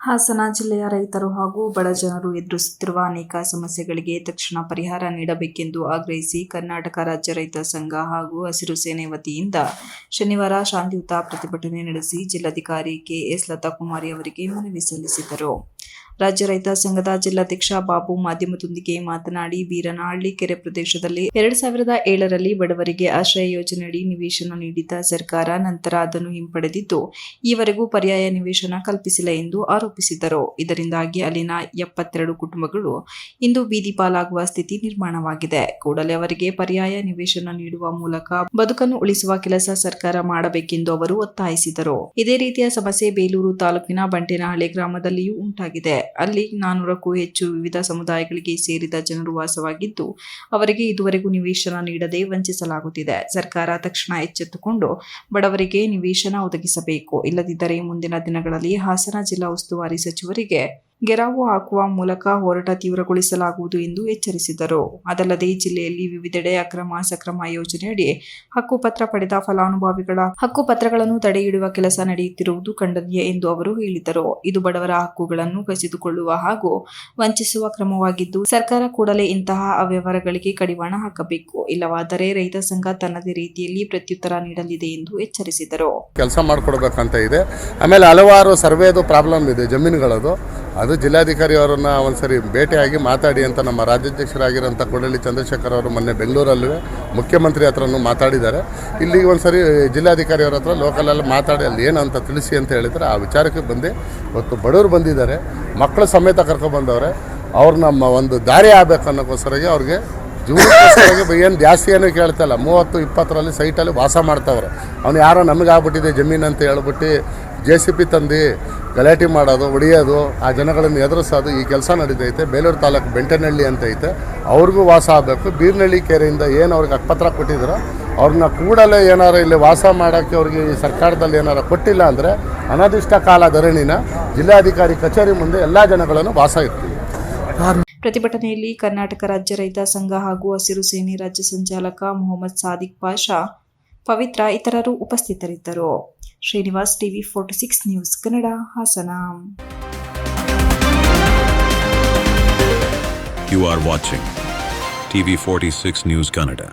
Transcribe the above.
ಹಾಸನ ಜಿಲ್ಲೆಯ ರೈತರು ಹಾಗೂ ಬಡ ಜನರು ಎದುರಿಸುತ್ತಿರುವ ಅನೇಕ ಸಮಸ್ಯೆಗಳಿಗೆ ತಕ್ಷಣ ಪರಿಹಾರ ನೀಡಬೇಕೆಂದು ಆಗ್ರಹಿಸಿ ಕರ್ನಾಟಕ ರಾಜ್ಯ ರೈತ ಸಂಘ ಹಾಗೂ ಹಸಿರು ಸೇನೆ ವತಿಯಿಂದ ಶನಿವಾರ ಶಾಂತಿಯುತ ಪ್ರತಿಭಟನೆ ನಡೆಸಿ ಜಿಲ್ಲಾಧಿಕಾರಿ ಕೆಎಸ್ ಲತಾಕುಮಾರಿ ಅವರಿಗೆ ಮನವಿ ಸಲ್ಲಿಸಿದರು. ರಾಜ್ಯ ರೈತ ಸಂಘದ ಜಿಲ್ಲಾಧ್ಯಕ್ಷ ಬಾಬು ಮಾಧ್ಯಮದೊಂದಿಗೆ ಮಾತನಾಡಿ ಬೀರನಹಳ್ಳಿ ಕೆರೆ ಪ್ರದೇಶದಲ್ಲಿ ಎರಡ್ ಸಾವಿರದ ಏಳರಲ್ಲಿ ಬಡವರಿಗೆ ಆಶ್ರಯ ಯೋಜನೆಯಡಿ ನಿವೇಶನ ನೀಡಿದ್ದ ಸರ್ಕಾರ ನಂತರ ಅದನ್ನು ಹಿಂಪಡೆದಿದ್ದು, ಈವರೆಗೂ ಪರ್ಯಾಯ ನಿವೇಶನ ಕಲ್ಪಿಸಿಲ್ಲ ಎಂದು ಆರೋಪಿಸಿದರು ಇದರಿಂದಾಗಿ ಅಲ್ಲಿನ ಎಪ್ಪತ್ತೆರಡು ಕುಟುಂಬಗಳು ಇಂದು ಬೀದಿ ಪಾಲಾಗುವ ಸ್ಥಿತಿ ನಿರ್ಮಾಣವಾಗಿದೆ. ಕೂಡಲೇ ಅವರಿಗೆ ಪರ್ಯಾಯ ನಿವೇಶನ ನೀಡುವ ಮೂಲಕ ಬದುಕನ್ನು ಉಳಿಸುವ ಕೆಲಸ ಸರ್ಕಾರ ಮಾಡಬೇಕೆಂದು ಅವರು ಒತ್ತಾಯಿಸಿದರು. ಇದೇ ರೀತಿಯ ಸಮಸ್ಯೆ ಬೇಲೂರು ತಾಲೂಕಿನ ಬಂಟೇನಹಳ್ಳಿ ಗ್ರಾಮದಲ್ಲಿಯೂ ಉಂಟಾಗಿದೆ. ಅಲ್ಲಿ ನಾನೂರಕ್ಕೂ ಹೆಚ್ಚು ವಿವಿಧ ಸಮುದಾಯಗಳಿಗೆ ಸೇರಿದ ಜನರು ವಾಸವಾಗಿದ್ದು, ಅವರಿಗೆ ಇದುವರೆಗೂ ನಿವೇಶನ ನೀಡದೆ ವಂಚಿಸಲಾಗುತ್ತಿದೆ. ಸರ್ಕಾರ ತಕ್ಷಣ ಎಚ್ಚೆತ್ತುಕೊಂಡು, ಬಡವರಿಗೆ ನಿವೇಶನ ಒದಗಿಸಬೇಕು. ಇಲ್ಲದಿದ್ದರೆ ಮುಂದಿನ ದಿನಗಳಲ್ಲಿ ಹಾಸನ ಜಿಲ್ಲಾ ಉಸ್ತುವಾರಿ ಸಚಿವರಿಗೆ ಗೆರಾವು ಹಾಕುವ ಮೂಲಕ ಹೋರಾಟ ತೀವ್ರಗೊಳಿಸಲಾಗುವುದು ಎಂದು ಎಚ್ಚರಿಸಿದರು. ಅದಲ್ಲದೆ ಜಿಲ್ಲೆಯಲ್ಲಿ ವಿವಿಧೆಡೆ ಅಕ್ರಮ ಸಕ್ರಮ ಯೋಜನೆಯಡಿ ಹಕ್ಕುಪತ್ರ ಪಡೆದ ಫಲಾನುಭವಿಗಳ ಹಕ್ಕುಪತ್ರಗಳನ್ನು ತಡೆಹಿಡುವ ಕೆಲಸ ನಡೆಯುತ್ತಿರುವುದು ಖಂಡನೀಯ ಎಂದು ಅವರು ಹೇಳಿದರು. ಇದು ಬಡವರ ಹಕ್ಕುಗಳನ್ನು ಕಸಿದುಕೊಳ್ಳುವ ಹಾಗೂ ವಂಚಿಸುವ ಕ್ರಮವಾಗಿದ್ದು, ಸರ್ಕಾರ ಕೂಡಲೇ ಇಂತಹ ಅವ್ಯವಹಾರಗಳಿಗೆ ಕಡಿವಾಣ ಹಾಕಬೇಕು. ಇಲ್ಲವಾದರೆ ರೈತ ಸಂಘ ತನ್ನದೇ ರೀತಿಯಲ್ಲಿ ಪ್ರತ್ಯುತ್ತರ ನೀಡಲಿದೆ ಎಂದು ಎಚ್ಚರಿಸಿದರು. ಕೆಲಸ ಮಾಡಿಕೊಡ್ಬೇಕಂತ ಇದೆ. ಆಮೇಲೆ ಹಲವಾರು ಸರ್ವೇದು ಪ್ರಾಬ್ಲಮ್ ಇದೆ ಜಮೀನುಗಳದು. ಅದು ಜಿಲ್ಲಾಧಿಕಾರಿ ಅವರನ್ನು ಒಂದ್ಸರಿ ಭೇಟಿಯಾಗಿ ಮಾತಾಡಿ ಅಂತ ನಮ್ಮ ರಾಜ್ಯಾಧ್ಯಕ್ಷರಾಗಿರೋಂಥ ಕೊಡಲಿ ಚಂದ್ರಶೇಖರ್ ಅವರು ಮೊನ್ನೆ ಬೆಂಗಳೂರಲ್ಲೂ ಮುಖ್ಯಮಂತ್ರಿ ಹತ್ರನೂ ಮಾತಾಡಿದ್ದಾರೆ. ಇಲ್ಲಿ ಒಂದ್ಸರಿ ಜಿಲ್ಲಾಧಿಕಾರಿ ಅವ್ರ ಹತ್ರ ಲೋಕಲಲ್ಲಿ ಮಾತಾಡಿ ಅಲ್ಲಿ ಏನು ಅಂತ ತಿಳಿಸಿ ಅಂತ ಹೇಳಿದರೆ ಆ ವಿಚಾರಕ್ಕೆ ಬಂದು. ಇವತ್ತು ಬಡವರು ಬಂದಿದ್ದಾರೆ. ಮಕ್ಕಳು ಸಮೇತ ಕರ್ಕೊಬಂದವ್ರೆ ಅವ್ರು ನಮ್ಮ ಒಂದು ದಾರಿ ಆಗ್ಬೇಕು ಅನ್ನೋಕ್ಕೋಸ್ಕರಗೆ ಅವ್ರಿಗೆ ಜೀವನಕ್ಕೋಸ್ಕರವಾಗಿ ಏನು ಜಾಸ್ತಿ ಏನೂ ಕೇಳ್ತಲ್ಲ. ಮೂವತ್ತು, ಇಪ್ಪತ್ತರಲ್ಲಿ ಸೈಟಲ್ಲಿ ವಾಸ ಮಾಡ್ತಾವ್ರೆ. ಅವ್ನು ಯಾರೋ ನಮಗೆ ಆಗ್ಬಿಟ್ಟಿದೆ ಜಮೀನು ಅಂತ ಹೇಳ್ಬಿಟ್ಟು ಜೆ ಸಿ ಪಿ ತಂದು ಗಲಾಟೆ ಮಾಡೋದು, ಹೊಡಿಯೋದು, ಆ ಜನಗಳನ್ನು ಎದುರಿಸೋದು ಈ ಕೆಲಸ ನಡೀತೈತೆ. ಬೇಲೂರು ತಾಲೂಕು ಬೆಂಟನಹಳ್ಳಿ ಅಂತ ಐತೆ. ಅವ್ರಿಗೂ ವಾಸ ಆಗಬೇಕು. ಬೀರ್ನಹಳ್ಳಿ ಕೆರೆಯಿಂದ ಏನು ಅವ್ರಿಗೆ ಅಕ್ಪತ್ರ ಕೊಟ್ಟಿದ್ರು ಅವ್ರನ್ನ ಕೂಡಲೇ ಏನಾರು ಇಲ್ಲಿ ವಾಸ ಮಾಡೋಕ್ಕೆ ಅವ್ರಿಗೆ ಈ ಸರ್ಕಾರದಲ್ಲಿ ಏನಾರು ಕೊಟ್ಟಿಲ್ಲ ಅಂದರೆ ಅನಧಿಷ್ಟ ಕಾಲ ಧರಣಿನ ಜಿಲ್ಲಾಧಿಕಾರಿ ಕಚೇರಿ ಮುಂದೆ ಎಲ್ಲ ಜನಗಳನ್ನು ವಾಸ ಇರ್ತೀವಿ ಪ್ರತಿಭಟನೆಯಲ್ಲಿ ಕರ್ನಾಟಕ ರಾಜ್ಯ ರೈತ ಸಂಘ ಹಾಗೂ ಹಸಿರು ಸೇನೆ ರಾಜ್ಯ ಸಂಚಾಲಕ ಮೊಹಮ್ಮದ್ ಸಾದಿಕ್ ಪಾಷಾ, ಪವಿತ್ರ ಇತರರು ಉಪಸ್ಥಿತರಿದ್ದರು Srinivas TV forty six news Kannada, Hassan You are watching TV46 News Canada.